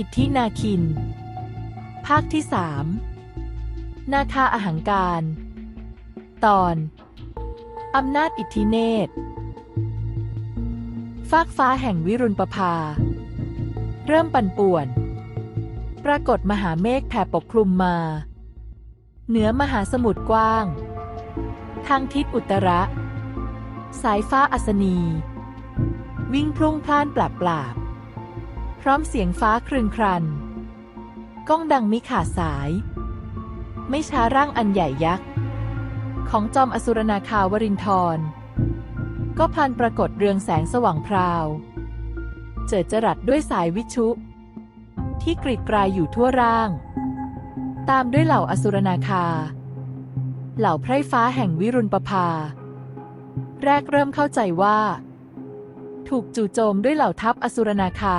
อิทธินาคิน ภาคที่สามนาคาอาหังการ ตอน อำนาจอิทธิเนตรฟากฟ้าแห่งวิรุณประภา เริ่มปั่นป่วน ปรากฏมหาเมฆแผ่ปกคลุมมา เหนือมหาสมุทรกว้าง ทางทิศอุตระ สายฟ้าอัศนี วิ่งพลุ่งพล่านปราบปราบ ร้อมเสียงฟ้าครึงครัน ก้องดังมิขาดสาย ไม่ช้าร่างอันใหญ่ยักษ์ ของจอมอสุรนาคาวรินทร ก็พันปรากฏเรืองแสงสว่างพราว เจิดจรัสด้วยสายวิชุ ที่กรีดกรายอยู่ทั่วร่าง ตามด้วยเหล่าอสุรนาคา เหล่าไพร่ฟ้าแห่งวิรุณประภา แรกเริ่มเข้าใจว่า ถูกจู่โจมด้วยเหล่าทัพอสุรนาคา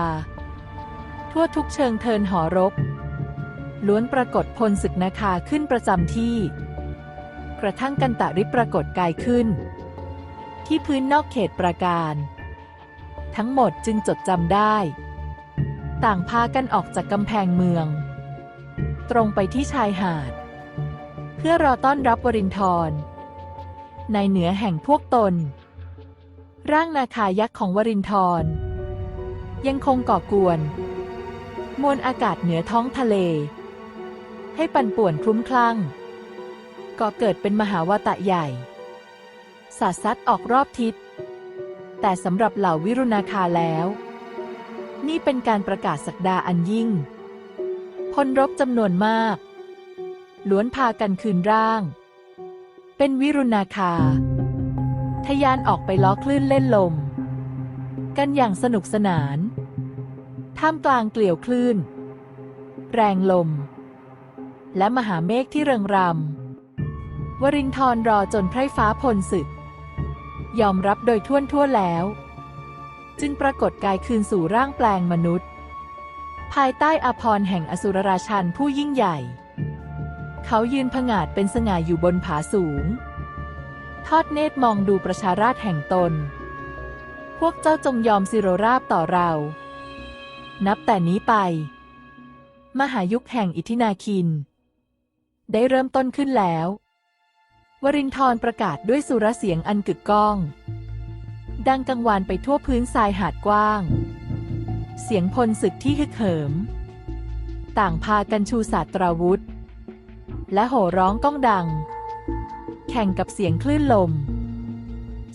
ทั่วทุกเชิงเทินหอรบ ล้วนปรากฏพลศึกนาคาขึ้นประจำที่ กระทั่งกันตะริปรากฏกายขึ้น ที่พื้นนอกเขตประการ ทั้งหมดจึงจดจำได้ ต่างพากันออกจากกำแพงเมือง ตรงไปที่ชายหาด เพื่อรอต้อนรับวรินทรในเหนือแห่งพวกตน ร่างนาคายักษ์ของวรินทรยังคงก่อกวน มวลอากาศเหนือท้องทะเล ให้ปั่นป่วนคลุ้มคลั่งก่อเกิดเป็นมหาวาตะใหญ่ สาดซัดออกรอบทิศ แต่สำหรับเหล่าวิรุณาคาแล้ว นี่เป็นการประกาศสักดาอันยิ่ง พลรบจำนวนมาก ล้วนพากันคืนร่าง เป็นวิรุณาคา ทยานออกไปล้อคลื่นเล่นลม กันอย่างสนุกสนาน ท่ามกลางเกลียวคลื่น แรงลม และมหาเมฆที่เริงรำวรินทรรอจนไพร่ฟ้าพลศึก ยอมรับโดยท่วนทั่วแล้ว จึงปรากฏกายคืนสู่ร่างแปลงมนุษย์ ภายใต้อภรณ์แห่งอสุรราชันผู้ยิ่งใหญ่ เขายืนผงาดเป็นสง่าอยู่บนผาสูง ทอดเนตรมองดูประชาราชแห่งตน พวกเจ้าจงยอมสิโรราบต่อเรา นับแต่นี้ไป มหายุคแห่งอิทธินาคิน ได้เริ่มต้นขึ้นแล้ว วรินทร์ประกาศด้วยสุรเสียงอันกึกก้อง ดังกังวานไปทั่วพื้นทรายหาดกว้าง เสียงพลศึกที่ฮึกเหิม ต่างพากันชูศาสตราวุธ และโห่ร้องก้องดัง แข่งกับเสียงคลื่นลม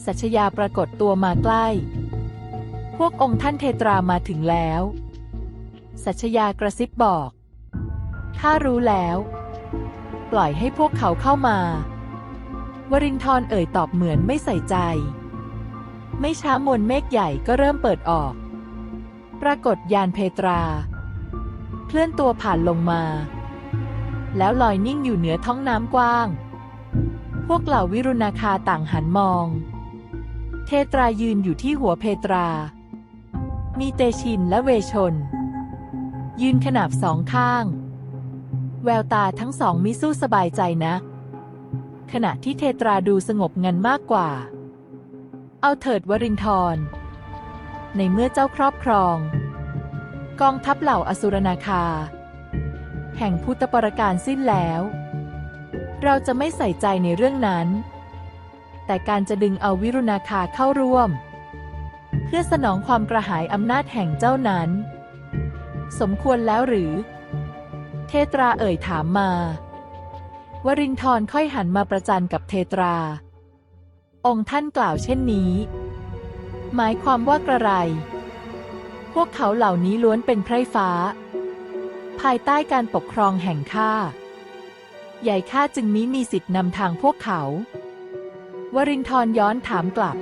สัชยาปรากฏตัวมาใกล้ พวกองค์ท่านเทตรามาถึงแล้ว สัชยากระซิบบอก ข้ารู้แล้ว ปล่อยให้พวกเขาเข้ามา วรินทรเอ่ยตอบเหมือนไม่ใส่ใจ ไม่ช้ามวลเมฆใหญ่ก็เริ่มเปิดออก ปรากฏยานเพตรา เคลื่อนตัวผ่านลงมา แล้วลอยนิ่งอยู่เหนือท้องน้ำกว้าง พวกเหล่าวิรุณาคาต่างหันมอง เทตรายืนอยู่ที่หัวเพตรามีเตชินและเวชน ยืนขนาบสองข้าง แววตาทั้งสองมิสู้สบายใจนะ ขณะที่เทตราดูสงบงันมากกว่า เอาเถิดวรินทร์ในเมื่อเจ้าครอบครอง กองทัพเหล่าอสุรนาคา แห่งพุทธปรการสิ้นแล้ว เราจะไม่ใส่ใจในเรื่องนั้น แต่การจะดึงเอาวิรุณาคาเข้าร่วม เพื่อสนองความกระหายอำนาจแห่งเจ้านั้น สมควรแล้วหรือ เทตราเอ่ยถามมา วรินทรค่อยหันมาประจันกับเทตรา องค์ท่านกล่าวเช่นนี้ หมายความว่ากระไร พวกเขาเหล่านี้ล้วนเป็นไพร่ฟ้า ภายใต้การปกครองแห่งข้า ใหญ่ข้าจึงนี้มีสิทธินำทางพวกเขา วรินทรย้อนถามกลับ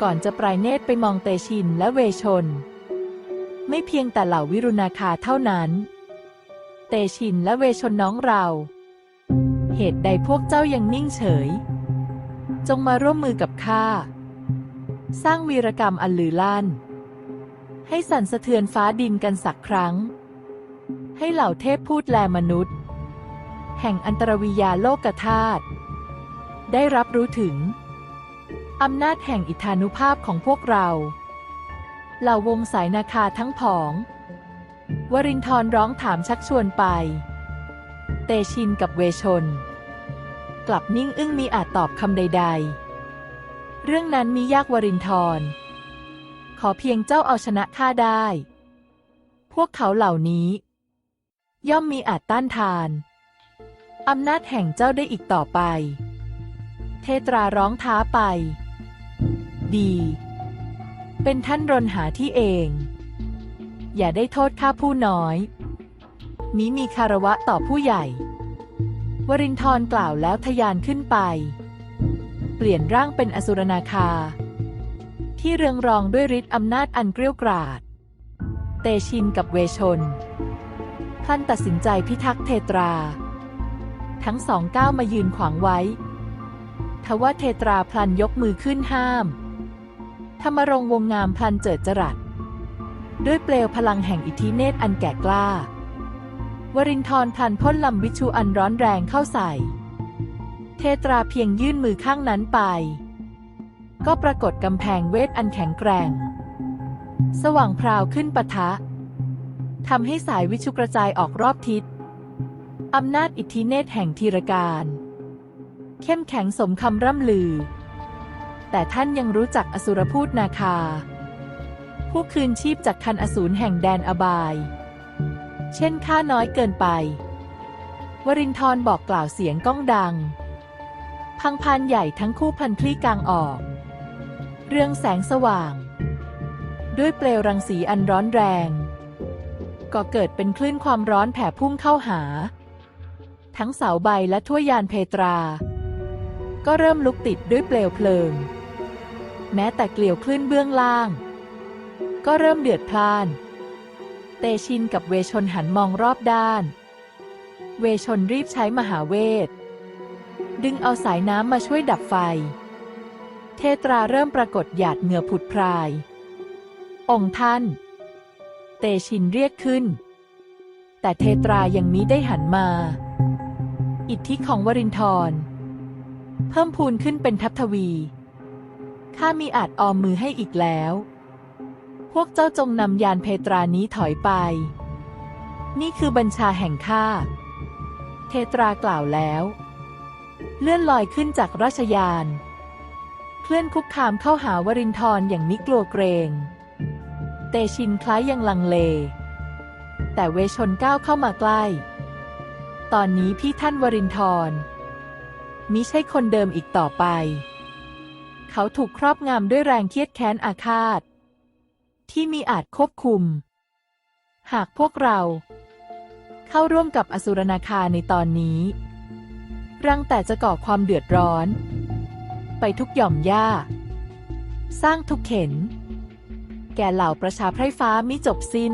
ก่อนจะปลายเนตรไปมองเตชินและเวชน ไม่เพียงแต่เหล่าวิรุณาคาเท่านั้น เตชินและเวชนน้องเรา เหตุใดพวกเจ้ายังนิ่งเฉย จงมาร่วมมือกับข้า สร้างวีรกรรมอันลือลั่น ให้สั่นสะเทือนฟ้าดินกันสักครั้ง ให้เหล่าเทพพูดแลมนุษย์ แห่งอันตรวิยาโลกธาตุได้รับรู้ถึงอำนาจแห่งอิทธานุภาพของพวกเรา เหล่าวงสายนาคาทั้งผอง วรินทร์ร้องถามชักชวนไป เตชินกับเวชน กลับนิ่งอึ้งมีอาจตอบคำใด ๆ เรื่องนั้นมียากวรินทร์ขอเพียงเจ้าเอาชนะข้าได้ พวกเขาเหล่านี้ ย่อมมีอาจต้านทานอำนาจแห่งเจ้าได้อีกต่อไป เทตราร้องท้าไป ดี เป็นท่านรนหาที่เอง อย่าได้โทษข้าผู้น้อยมีมีคารวะต่อผู้ใหญ่ วรินทร์กล่าวแล้วทะยานขึ้นไป เปลี่ยนร่างเป็นอสุรนาคา ที่เรืองรองด้วยฤทธิ์อำนาจอันเกรี้ยวกราด เตชินกับเวชนท่านตัดสินใจพิทักษ์เทตรา ทั้งสองก้าวมายืนขวางไว้ทว่าเทตราพลันยกมือขึ้นห้าม ธรรมรงวงงามพลันเจิดจรัส ด้วยเปลวพลังแห่งอิทธิเนตรอันแก่กล้า วรินทร์พลันพ่นลำวิชูอันร้อนแรงเข้าใส่ เทตราเพียงยื่นมือข้างนั้นไป ก็ปรากฏกำแพงเวทอันแข็งแกร่ง สว่างพราวขึ้นปะทะทำให้สายวิชุกระจายออกรอบทิศอำนาจอิทธิเนตรแห่งธีรการ เข้มแข็งสมคำร่ำลือ แต่ท่านยังรู้จักอสุรพูดนาคา ผู้คืนชีพจากคันอสูรแห่งแดนอบาย เช่นข้าน้อยเกินไป วรินทร์บอกกล่าวเสียงก้องดัง พังพานใหญ่ทั้งคู่พันคลี่กลางออก เรื่องแสงสว่าง ด้วยเปลวรังสีอันร้อนแรง ก็เกิดเป็นคลื่นความร้อนแผ่พุ่งเข้าหา ทั้งเสาใบและทั่วยานเพตราก็เริ่มลุกติดด้วยเปลวเพลิง แม้แต่เกลียวคลื่นเบื้องล่าง ก็เริ่มเดือดพล่าน เตชินกับเวชนหันมองรอบด้าน เวชนรีบใช้มหาเวท ดึงเอาสายน้ำมาช่วยดับไฟ เทตราเริ่มปรากฏหยาดเหงื่อผุดพราย องค์ท่าน เตชินเรียกขึ้น แต่เทตรายังมิได้หันมา อิทธิของวรินทร์เพิ่มพูนขึ้นเป็นทัพทวี ข้ามีอาจออมมือให้อีกแล้ว พวกเจ้าจงนำยานเพตรานี้ถอยไป นี่คือบัญชาแห่งข้า เทตรากล่าวแล้ว เลื่อนลอยขึ้นจากราชยาน เคลื่อนคุกคามเข้าหาวรินทร์อย่างมิกลัวเกรง เตชินคล้ายยังลังเล แต่เวชนก้าวเข้ามาใกล้ ตอนนี้พี่ท่านวรินทร์มิใช่คนเดิมอีกต่อไป เขาถูกครอบงำด้วยแรงเครียดแค้นอาฆาต ที่มีอาจควบคุม หากพวกเรา เข้าร่วมกับอสุรนาคาในตอนนี้รังแต่จะก่อความเดือดร้อน ไปทุกหย่อมหญ้า สร้างทุกเข็น แก่เหล่าประชาไพร่ฟ้ามิจบสิ้น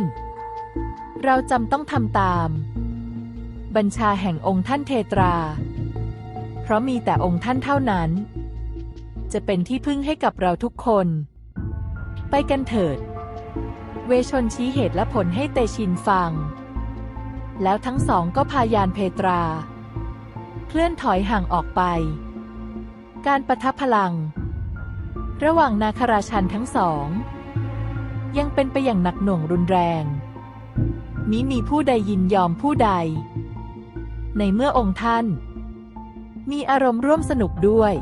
เราจำต้องทำตาม บัญชาแห่งองค์ท่านเทตรา เพราะมีแต่องค์ท่านเท่านั้น จะเป็นที่พึ่งให้กับเราทุกคน ไปกันเถิด เวชนชี้เหตุและผลให้เตชินฟัง แล้วทั้งสองก็พายานเพตรา เคลื่อนถอยห่างออกไป การประทับพลัง ระหว่างนาคราชันทั้งสอง ยังเป็นไปอย่างหนักหน่วงรุนแรงมิมีผู้ใดยินยอมผู้ใด ในเมื่อองค์ท่าน มีอารมณ์ร่วมสนุกด้วย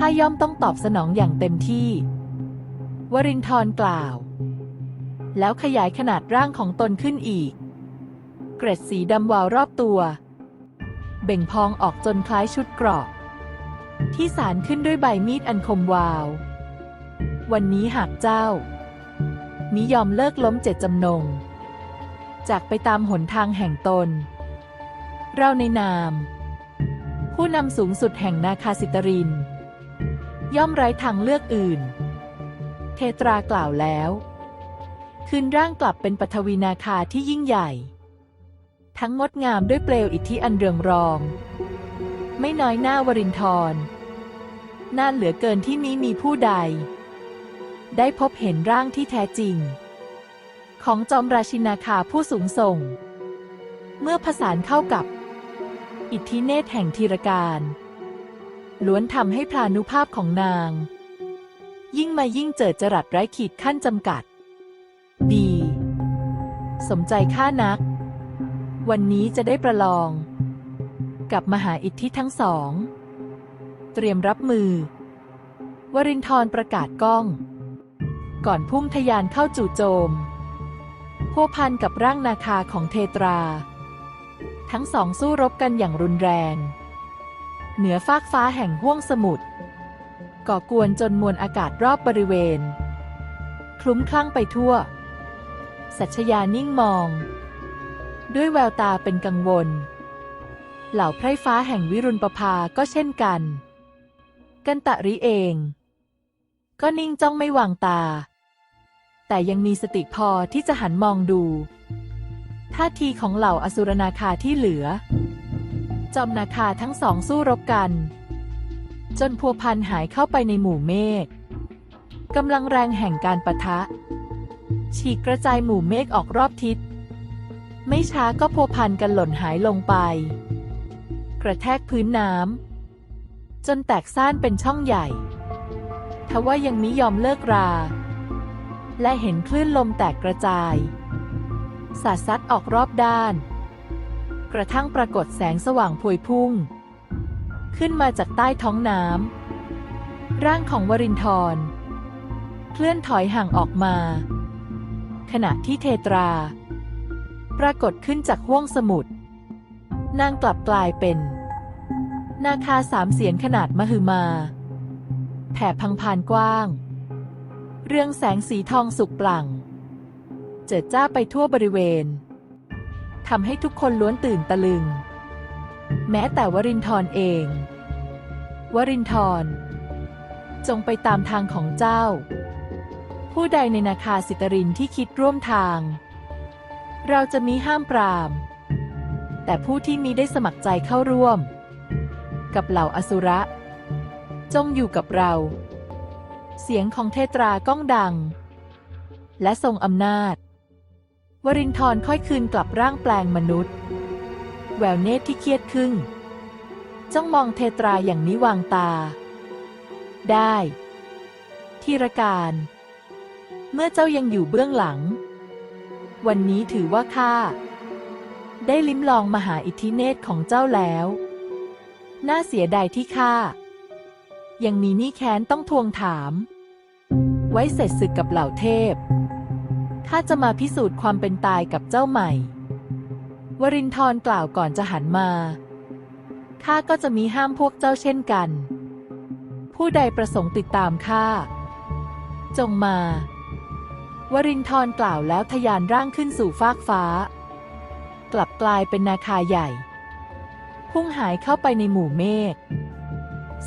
ข้าย่อมต้องตอบสนองอย่างเต็มที่ วรินทร์กล่าว แล้วขยายขนาดร่างของตนขึ้นอีก เกร็ดสีดำวาวรอบตัว เบ่งพองออกจนคล้ายชุดเกราะที่สารขึ้นด้วยใบมีดอันคมวาว วันนี้หากเจ้า มิยอมเลิกล้มเจ็ดจำนง จากไปตามหนทางแห่งตน เราในนาม ผู้นำสูงสุดแห่งนาคาสิตริน ย่อมไร้ทางเลือกอื่น เทตรากล่าวแล้ว คืนร่างกลับเป็นปฐวีนาคาที่ยิ่งใหญ่ ทั้งงดงามด้วยเปลวอิทธิอันเรืองรอง ไม่น้อยหน้าวรินทร์น่าเหลือเกินที่นี้มีผู้ใด ได้พบเห็นร่างที่แท้จริง ของจอมราชินาคาผู้สูงส่ง เมื่อผสานเข้ากับ อิทธิเนตรแห่งธีรการ ล้วนทำให้พลานุภาพของนาง ยิ่งมายิ่งเจิดจรัสไร้ขีดขั้นจำกัด ดี สมใจข้านัก วันนี้จะได้ประลอง กับมหาอิทธิทั้งสอง เตรียมรับมือ วรินทร์ประกาศก้อง ก่อนพุ่งทะยานเข้าจู่โจมพัวพันกับร่างนาคาของเทตรา ทั้งสองสู้รบกันอย่างรุนแรง เหนือฟากฟ้าแห่งห้วงสมุทรก่อกวนจนมวลอากาศรอบบริเวณ คลุ้มคลั่งไปทั่ว สัชยานิ่งมอง ด้วยแววตาเป็นกังวล เหล่าไพร่ฟ้าแห่งวิรุณประภาก็เช่นกัน กันตะริเอง ก็นิ่งจ้องไม่วางตา แต่ยังมีสติพอที่จะหันมองดู ท่าทีของเหล่าอสุรนาคาที่เหลือ จอมนาคาทั้งสองสู้รบกัน จนพัวพันหายเข้าไปในหมู่เมฆกำลังแรงแห่งการปะทะ ฉีกกระจายหมู่เมฆออกรอบทิศ ไม่ช้าก็พัวพันกันหล่นหายลงไป กระแทกพื้นน้ำจนแตกซ่านเป็นช่องใหญ่ทว่ายังมิยอมเลิกรา และเห็นคลื่นลมแตกกระจาย สาดซัดออกรอบด้าน กระทั่งปรากฏแสงสว่างพวยพุ่ง ขึ้นมาจากใต้ท้องน้ำร่างของวรินทร์เคลื่อนถอยห่างออกมา ขณะที่เทตรา ปรากฏขึ้นจากห้วงสมุทรนางกลับกลายเป็น นาคาสามเสียนขนาดมหึมา แผ่พังพานกว้าง เรืองแสงสีทองสุกปลั่ง เจิดจ้าไปทั่วบริเวณ ทำให้ทุกคนล้วนตื่นตะลึง แม้แต่วรินทร์เอง วรินทร์จงไปตามทางของเจ้า ผู้ใดในนาคาสิตรินที่คิดร่วมทาง เราจะมีห้ามปราม แต่ผู้ที่มีได้สมัครใจเข้าร่วม กับเหล่าอสุระ จงอยู่กับเรา เสียงของเทตราก้องดัง และทรงอำนาจ วรินทร์ค่อยคืนกลับร่างแปลงมนุษย์ แววเนตรที่เครียดครึ่ง จ้องมองเทตราอย่างนิวางตา ได้ ที่รการ เมื่อเจ้ายังอยู่เบื้องหลัง วันนี้ถือว่าข้าได้ลิ้มลองมหาอิทธิเนตรของเจ้าแล้ว น่าเสียดายที่ข้ายังมีหนี้แค้นต้องทวงถาม ไว้เสร็จศึกกับเหล่าเทพ ข้าจะมาพิสูจน์ความเป็นตายกับเจ้าใหม่ วรินทร์กล่าวก่อนจะหันมา ข้าก็จะมีห้ามพวกเจ้าเช่นกัน ผู้ใดประสงค์ติดตามข้า จงมา วรินทร์กล่าวแล้วทะยานร่างขึ้นสู่ฟากฟ้า กลับกลายเป็นนาคาใหญ่ พุ่งหายเข้าไปในหมู่เมฆ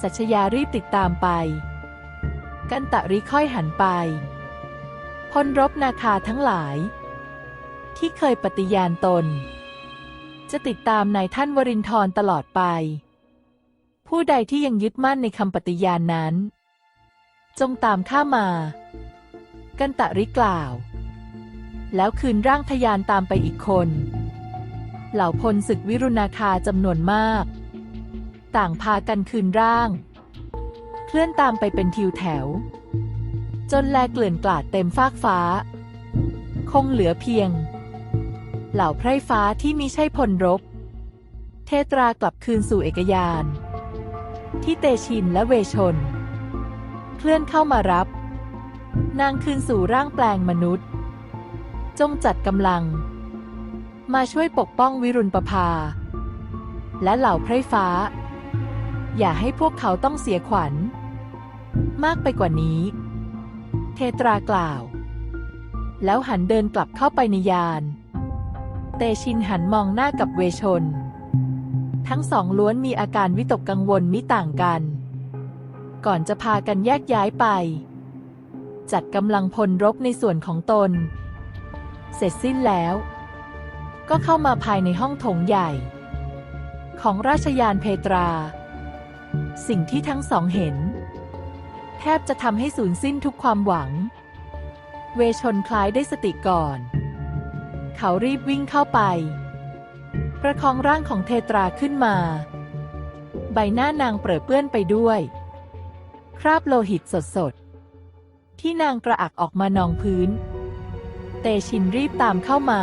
สัชยารีบติดตามไป กันตะริค่อยหันไป พลรบนาคาทั้งหลาย ที่เคยปฏิญาณตน จะติดตามนายท่านวรินทร์ตลอดไป ผู้ใดที่ยังยึดมั่นในคำปฏิญาณนั้น จงตามข้ามา กันตะริกล่าว แล้วคืนร่างทยานตามไปอีกคน เหล่าพลศึกวิรุณาคาจำนวนมาก ต่างพากันคืนร่าง เคลื่อนตามไปเป็นทิวแถว จนแลเกลื่อนกลาดเต็มฟากฟ้า คงเหลือเพียง เหล่าไพร่ฟ้าที่มิใช่พลรบ เทตรากลับคืนสู่เอกยาน ที่เตชินและเวชน เคลื่อนเข้ามารับ นางคืนสู่ร่างแปลงมนุษย์ จงจัดกำลัง มาช่วยปกป้องวิรุณประภา และเหล่าไพร่ฟ้า อย่าให้พวกเขาต้องเสียขวัญ มากไปกว่านี้ เทตรากล่าว แล้วหันเดินกลับเข้าไปในยาน เตชินหันมองหน้ากับเวชน ทั้งสองล้วนมีอาการวิตกกังวลมิต่างกัน ก่อนจะพากันแยกย้ายไป จัดกำลังพลรบในส่วนของตน เสร็จสิ้นแล้ว ก็เข้ามาภายในห้องโถงใหญ่ ของราชยานเพตรา สิ่งที่ทั้งสองเห็น แทบจะทำให้สูญสิ้นทุกความหวัง เวชนคล้ายได้สติก่อน เขารีบวิ่งเข้าไป ประคองร่างของเทตราขึ้นมา ใบหน้านางเปรอะเปื้อนไปด้วย คราบโลหิตสดๆ ที่นางกระอักออกมานองพื้น เตชินรีบตามเข้ามา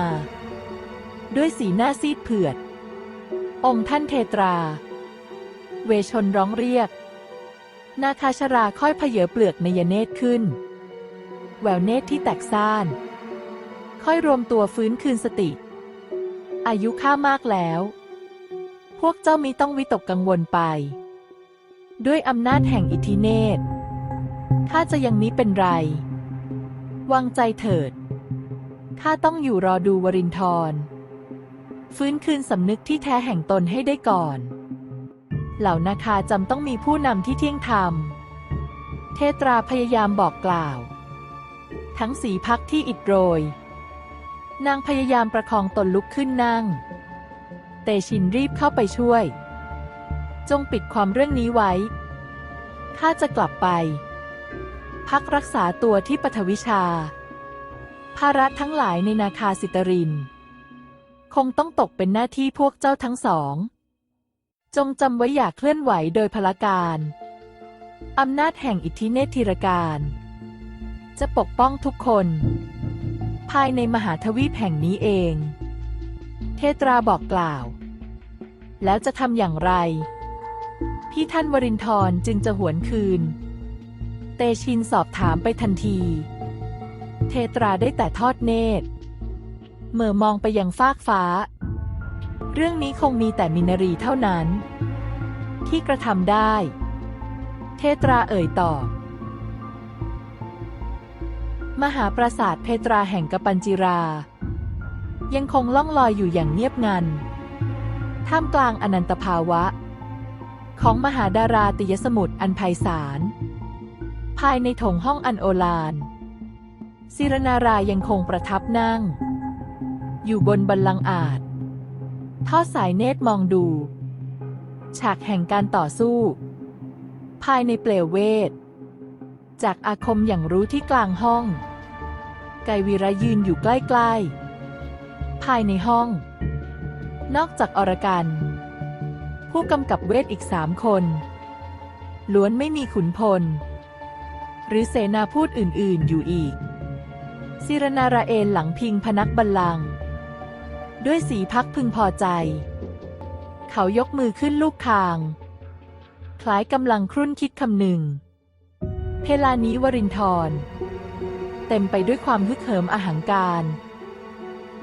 ด้วยสีหน้าซีดเผือด องค์ท่านเทตรา เวชนร้องเรียก นาคาชราค่อยเพเยอเปลือกในยเนตรขึ้น แววเนตรที่แตกซ่าน ค่อยรวมตัวฟื้นคืนสติ อายุข้ามากแล้ว พวกเจ้ามีต้องวิตกกังวลไป ด้วยอำนาจแห่งอิทธิเนตรข้าจะยังนี้เป็นไร วางใจเถิด ข้าต้องอยู่รอดูวรินทรฟื้นคืนสำนึกที่แท้แห่งตนให้ได้ก่อน เหล่านาคาจำต้องมีผู้นำที่เที่ยงธรรม เทตราพยายามบอกกล่าว ทั้งสีพักที่อิดโรย นางพยายามประคองตนลุกขึ้นนั่ง เตชินรีบเข้าไปช่วย จงปิดความเรื่องนี้ไว้ ข้าจะกลับไป พักรักษาตัวที่ปฐวิชา ภาระทั้งหลายในนาคาสิตริน คงต้องตกเป็นหน้าที่พวกเจ้าทั้งสอง จงจำไว้อย่าเคลื่อนไหวโดยพละการอำนาจแห่งอิทธิเนธีรการ จะปกป้องทุกคน ภายในมหาทวีปแห่งนี้เอง เทตราบอกกล่าว แล้วจะทำอย่างไร พี่ท่านวรินทร์จึงจะหวนคืน เตชินสอบถามไปทันที เทตราได้แต่ทอดเนตรเมื่อมองไปยังฟากฟ้า เรื่องนี้คงมีแต่มินารีเท่านั้น ที่กระทำได้ เทตราเอ่ยตอบมหาปราสาทเพตราแห่งกปัญจิรา ยังคงล่องลอยอยู่อย่างเงียบงัน ท่ามกลางอนันตภาวะ ของมหาดาราติยสมุทรอันไพศาล ภายในถงห้องอันโอฬารศิรนารายยังคงประทับนั่ง อยู่บนบัลลังก์อาจ ทอดสายเนตรมองดู ฉากแห่งการต่อสู้ ภายในเปลวเวท จากอาคมอย่างรู้ที่กลางห้อง ไกวีระยืนอยู่ใกล้ๆ ภายในห้อง นอกจากอรกัน ผู้กำกับเวทอีกสามคน ล้วนไม่มีขุนพล หรือเสนาพูดอื่นๆอยู่อีกศิรนาราเอนหลังพิงพนักบัลลังก์ ด้วยสีพักพึงพอใจ เขายกมือขึ้นลูกคาง คล้ายกำลังครุ่นคิดคำหนึ่ง เพลานี้วรินทร เต็มไปด้วยความฮึกเหิมอหังการ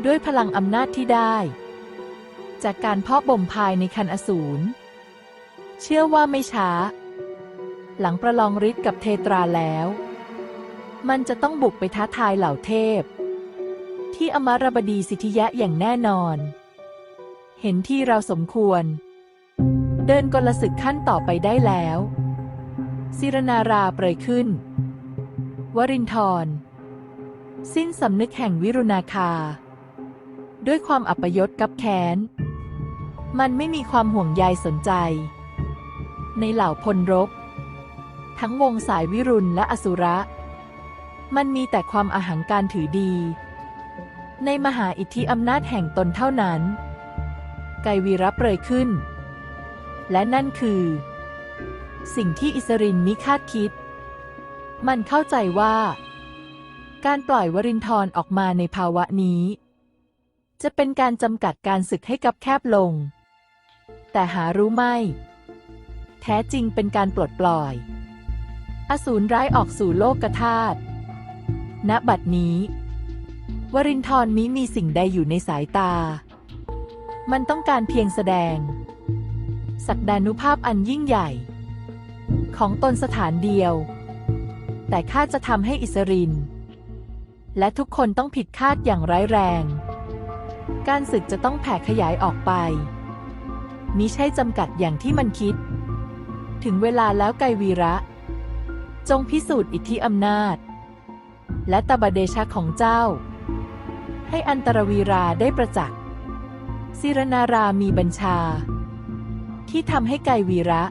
ด้วยพลังอำนาจที่ได้ จากการเพาะบ่มภายในคันอสูร เชื่อว่าไม่ช้า หลังประลองฤทธิ์กับเทตราแล้ว มันจะต้องบุกไปท้าทายเหล่าเทพ ที่อมรบดีสิทธิยะอย่างแน่นอน เห็นที่เราสมควร เดินกลศึกขั้นต่อไปได้แล้วศิรนาราเปรยขึ้น วรินทร สิ้นสำนึกแห่งวิรุณาคา ด้วยความอัปยศกับแค้น มันไม่มีความห่วงใยสนใจ ในเหล่าพลรบ ทั้งวงสายวิรุณและอสุระ มันมีแต่ความอาหังการถือดี ในมหาอิทธิอำนาจแห่งตนเท่านั้น ไกวีรับเปรยขึ้น และนั่นคือ สิ่งที่อิสรินมิคาดคิด มันเข้าใจว่า การปล่อยวรินทรออกมาในภาวะนี้ จะเป็นการจำกัดการศึกให้กับแคบลง แต่หารู้ไม่ แท้จริงเป็นการปลดปล่อย อสูรร้ายออกสู่โลกธาตุณบัดนี้ วรินทรมิมีสิ่งใดอยู่ในสายตา มันต้องการเพียงแสดง ศักดานุภาพอันยิ่งใหญ่ ของตนสถานเดียว แต่ข้าจะทำให้อิสริน และทุกคนต้องผิดคาดอย่างร้ายแรง การศึกจะต้องแผ่ขยายออกไปมิใช่จำกัดอย่างที่มันคิด ถึงเวลาแล้วไกวีระ จงพิสูจน์อิทธิอำนาจ และตบเดชะของเจ้า ให้อันตรวีราได้ประจักษ์ศิรนารามีบัญชา ที่ทำให้ไกวีระ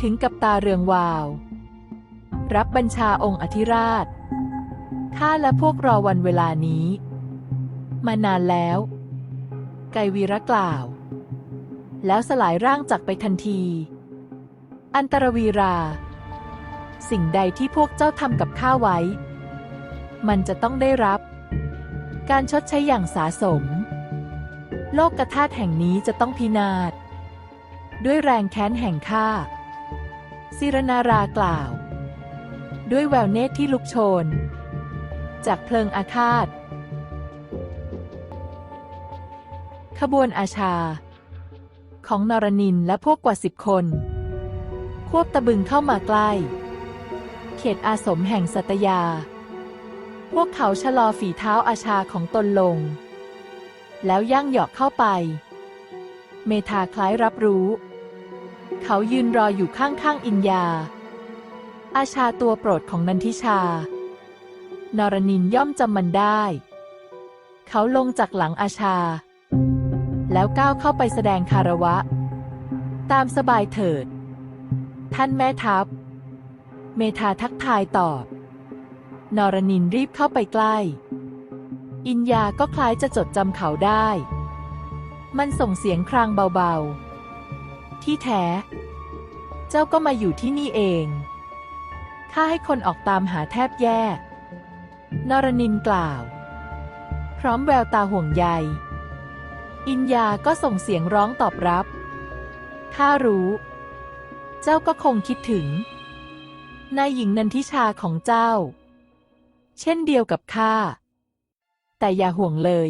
ถึงกับตาเรืองวาว รับบัญชาองค์อธิราช ข้าและพวกรอวันเวลานี้ มานานแล้ว ไกวีระกล่าว แล้วสลายร่างจากไปทันที อันตรวีรา สิ่งใดที่พวกเจ้าทำกับข้าไว้ มันจะต้องได้รับ การชดใช้อย่างสาสม โลกกธาตุแห่งนี้จะต้องพินาศ ด้วยแรงแค้นแห่งข้าศิรนารากล่าว ด้วยแววเนตรที่ลุกโชน จากเพลิงอาฆาต ขบวนอาชา ของนรนินและพวกกว่าสิบคน ควบตะบึงเข้ามาใกล้ เขตอาสมแห่งสัตยา พวกเขาชะลอฝีเท้าอาชาของตนลง แล้วย่างหยาะเข้าไป เมธาคล้ายรับรู้ เขายืนรออยู่ข้างๆอินยา อาชาตัวโปรดของนันทิชา นรนินย่อมจำมันได้ เขาลงจากหลังอาชา แล้วก้าวเข้าไปแสดงคารวะ ตามสบายเถิด ท่านแม่ทัพ เมธาทักทายตอบ นรนินรีบเข้าไปใกล้ อินยาก็คล้ายจะจดจำเขาได้ มันส่งเสียงครางเบาๆ ที่แท้ เจ้าก็มาอยู่ที่นี่เอง ข้าให้คนออกตามหาแทบแย่ นรนินกล่าว พร้อมแววตาห่วงใย อินยาก็ส่งเสียงร้องตอบรับ ข้ารู้ เจ้าก็คงคิดถึงนายหญิงนันทิชาของเจ้า เช่นเดียวกับข้า แต่อย่าห่วงเลย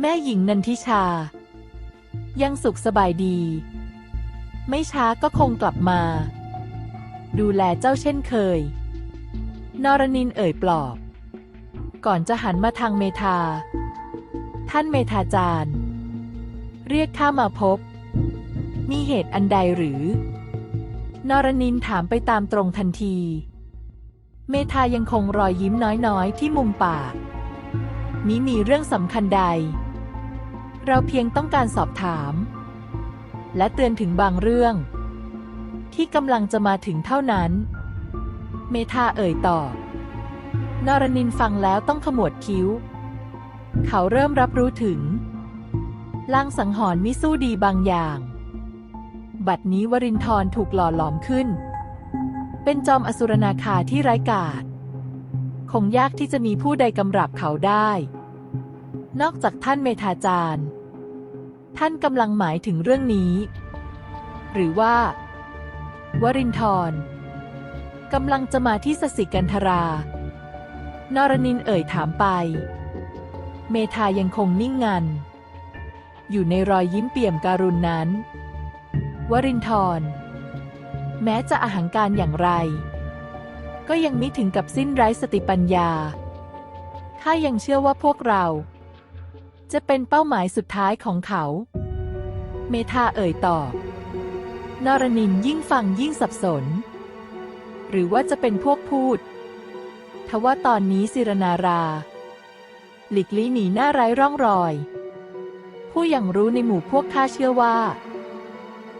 แม่หญิงนันทิชา ยังสุขสบายดี ไม่ช้าก็คงกลับมา ดูแลเจ้าเช่นเคย นรนินเอ่ยปลอบ ก่อนจะหันมาทางเมธา ท่านเมธาจารย์ เรียกข้ามาพบ มีเหตุอันใดหรือ นรนินถามไปตามตรงทันที เมธายังคงรอยยิ้มน้อยๆ ที่มุมปากนี้มีเรื่องสำคัญใด เราเพียงต้องการสอบถาม และเตือนถึงบางเรื่อง ที่กำลังจะมาถึงเท่านั้น เมธาเอ่ยตอบนรนินฟังแล้วต้องขมวดคิ้ว เขาเริ่มรับรู้ถึงลางสังหรณ์มิสู้ดีบางอย่าง บัดนี้วรินทร์ถูกหล่อหลอมขึ้น เป็นจอมอสุรนาคาที่ไร้กาศคงยากที่จะมีผู้ใดกำรับเขาได้ นอกจากท่านเมธาจารย์ ท่านกำลังหมายถึงเรื่องนี้ หรือว่า วรินทร์กำลังจะมาที่สสิกันธรานรนินเอ่ยถามไป เมธายังคงนิ่งงัน อยู่ในรอยยิ้มเปี่ยมการุณนั้น วรินทร์ แม้จะอาหังการอย่างไร ก็ยังมิถึงกับสิ้นไร้สติปัญญาข้ายังเชื่อว่าพวกเรา จะเป็นเป้าหมายสุดท้ายของเขา เมธาเอ่ยตอบนรนินยิ่งฟังยิ่งสับสน หรือว่าจะเป็นพวกพูด ทว่าตอนนี้สิรนารา หลีกลี่หนีหน้าไร้ร่องรอย ผู้อย่างรู้ในหมู่พวกข้าเชื่อว่า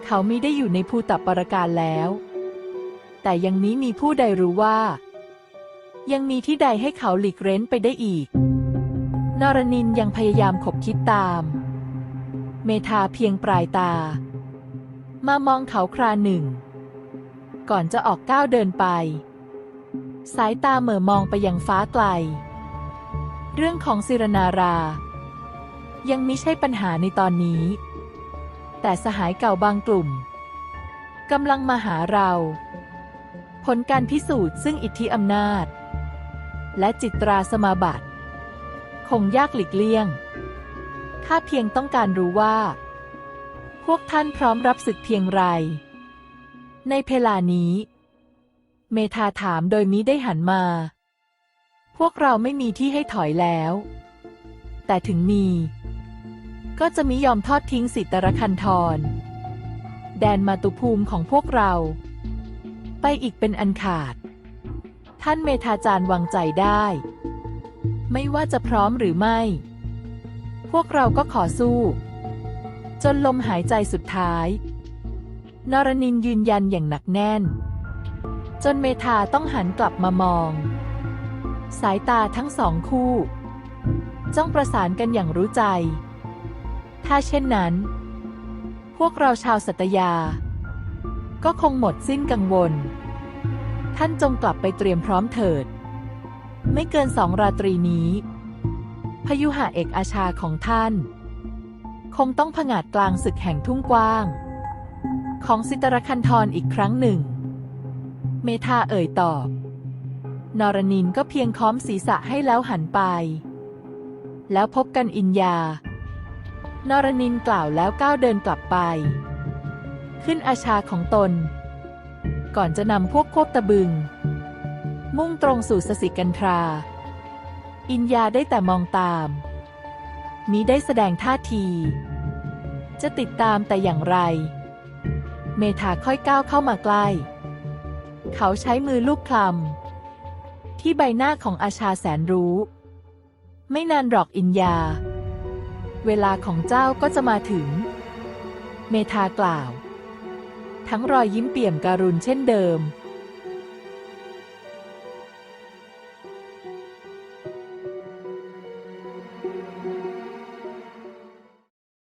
เขามิได้อยู่ในภูตับปรการแล้ว แต่ยังนี้มีผู้ใดรู้ว่า ยังมีที่ใดให้เขาหลีกเร้นไปได้อีก นรนินยังพยายามขบคิดตาม เมธาเพียงปลายตา มามองเขาคราหนึ่ง ก่อนจะออกก้าวเดินไป สายตาเหม่อมองไปยังฟ้าไกล เรื่องของสิรนารา ยังไม่ใช่ปัญหาในตอนนี้ แต่สหายเก่าบางกลุ่มกำลังมาหาเรา ผลการพิสูจน์ซึ่งอิทธิอำนาจ และจิตราสมาบัติ คงยากหลีกเลี่ยงข้าเพียงต้องการรู้ว่า พวกท่านพร้อมรับศึกเพียงไร ในเพลานี้ เมธาถามโดยมิได้หันมา พวกเราไม่มีที่ให้ถอยแล้ว แต่ถึงมี ก็จะมิยอมทอดทิ้งสิทธิรคันธร แดนมาตุภูมิของพวกเรา ไปอีกเป็นอันขาด ท่านเมธาจารย์วางใจได้ ไม่ว่าจะพร้อมหรือไม่ พวกเราก็ขอสู้ จนลมหายใจสุดท้าย นรนินยืนยันอย่างหนักแน่น จนเมธาต้องหันกลับมามอง สายตาทั้งสองคู่ จ้องประสานกันอย่างรู้ใจ ถ้าเช่นนั้น พวกเราชาวสัตยา ก็คงหมดสิ้นกังวล ท่านจงกลับไปเตรียมพร้อมเถิด ไม่เกินสองราตรีนี้ พยุหะเอกอาชาของท่าน คงต้องผงาดกลางศึกแห่งทุ่งกว้าง ของสิตรคันธรอีกครั้งหนึ่ง เมธาเอ่ยตอบ นรนินก็เพียงค้อมศีรษะให้แล้วหันไป แล้วพบกันอินยา นรนินกล่าวแล้วก้าวเดินกลับไป ขึ้นอาชาของตน ก่อนจะนำพวกโคบตะบึง มุ่งตรงสู่สสิกันทรา อินยาได้แต่มองตาม มิได้แสดงท่าที จะติดตามแต่อย่างไร เมธาค่อยก้าวเข้ามาใกล้ เขาใช้มือลูบคลำที่ใบหน้าของอาชาแสนรู้ ไม่นานหรอกอินยา เวลาของเจ้าก็จะมาถึง เมธากล่าว ทั้งรอยยิ้มเปี่ยมการุณเช่นเดิม